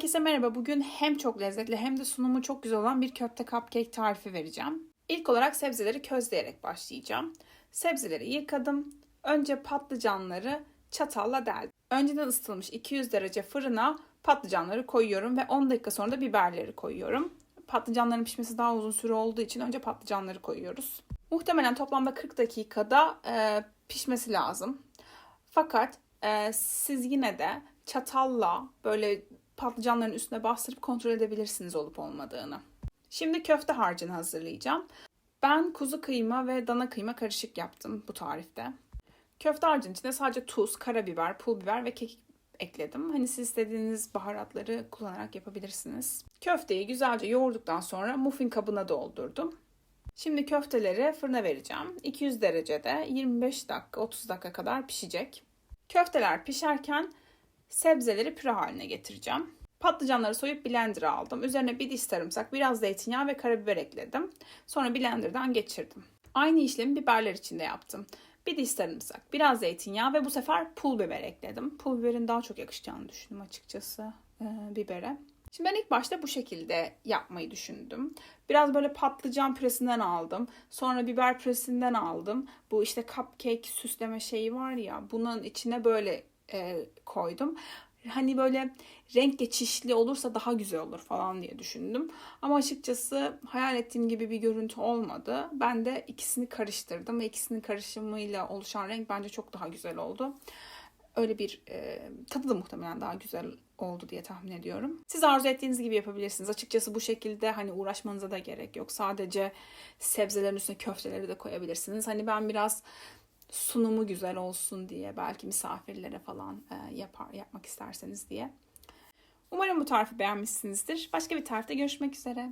Herkese merhaba. Bugün hem çok lezzetli hem de sunumu çok güzel olan bir köfte cupcake tarifi vereceğim. İlk olarak sebzeleri közleyerek başlayacağım. Sebzeleri yıkadım. Önce patlıcanları çatalla deldim. Önceden ısıtılmış 200 derece fırına patlıcanları koyuyorum ve 10 dakika sonra da biberleri koyuyorum. Patlıcanların pişmesi daha uzun süre olduğu için önce patlıcanları koyuyoruz. Muhtemelen toplamda 40 dakikada e, pişmesi lazım. Fakat e, siz yine de çatalla böyle patlıcanların üstüne bastırıp kontrol edebilirsiniz olup olmadığını. Şimdi köfte harcını hazırlayacağım. Ben kuzu kıyma ve dana kıyma karışık yaptım bu tarifte. Köfte harcının içine sadece tuz, karabiber, pul biber ve kekik ekledim. Hani siz istediğiniz baharatları kullanarak yapabilirsiniz. Köfteyi güzelce yoğurduktan sonra muffin kabına doldurdum. Şimdi köfteleri fırına vereceğim. 200 derecede 25 dakika 30 dakika kadar pişecek. Köfteler pişerken sebzeleri püre haline getireceğim. Patlıcanları soyup blender'a aldım. Üzerine bir diş sarımsak, biraz zeytinyağı ve karabiber ekledim. Sonra blender'dan geçirdim. Aynı işlemi biberler için de yaptım. Bir diş sarımsak, biraz zeytinyağı ve bu sefer pul biber ekledim. Pul biberin daha çok yakışacağını düşündüm açıkçası e, bibere. Şimdi ben ilk başta bu şekilde yapmayı düşündüm. Biraz böyle patlıcan püresinden aldım. Sonra biber püresinden aldım. Bu işte cupcake süsleme şeyi var ya bunun içine böyle e, koydum. Hani böyle renk geçişli olursa daha güzel olur falan diye düşündüm. Ama açıkçası hayal ettiğim gibi bir görüntü olmadı. Ben de ikisini karıştırdım ve ikisinin karışımıyla oluşan renk bence çok daha güzel oldu. Öyle bir e, tadı da muhtemelen daha güzel oldu diye tahmin ediyorum. Siz arzu ettiğiniz gibi yapabilirsiniz. Açıkçası bu şekilde hani uğraşmanıza da gerek yok. Sadece sebzelerin üstüne köfteleri de koyabilirsiniz. Hani ben biraz sunumu güzel olsun diye belki misafirlere falan e, yapar yapmak isterseniz diye. Umarım bu tarifi beğenmişsinizdir. Başka bir tarifte görüşmek üzere.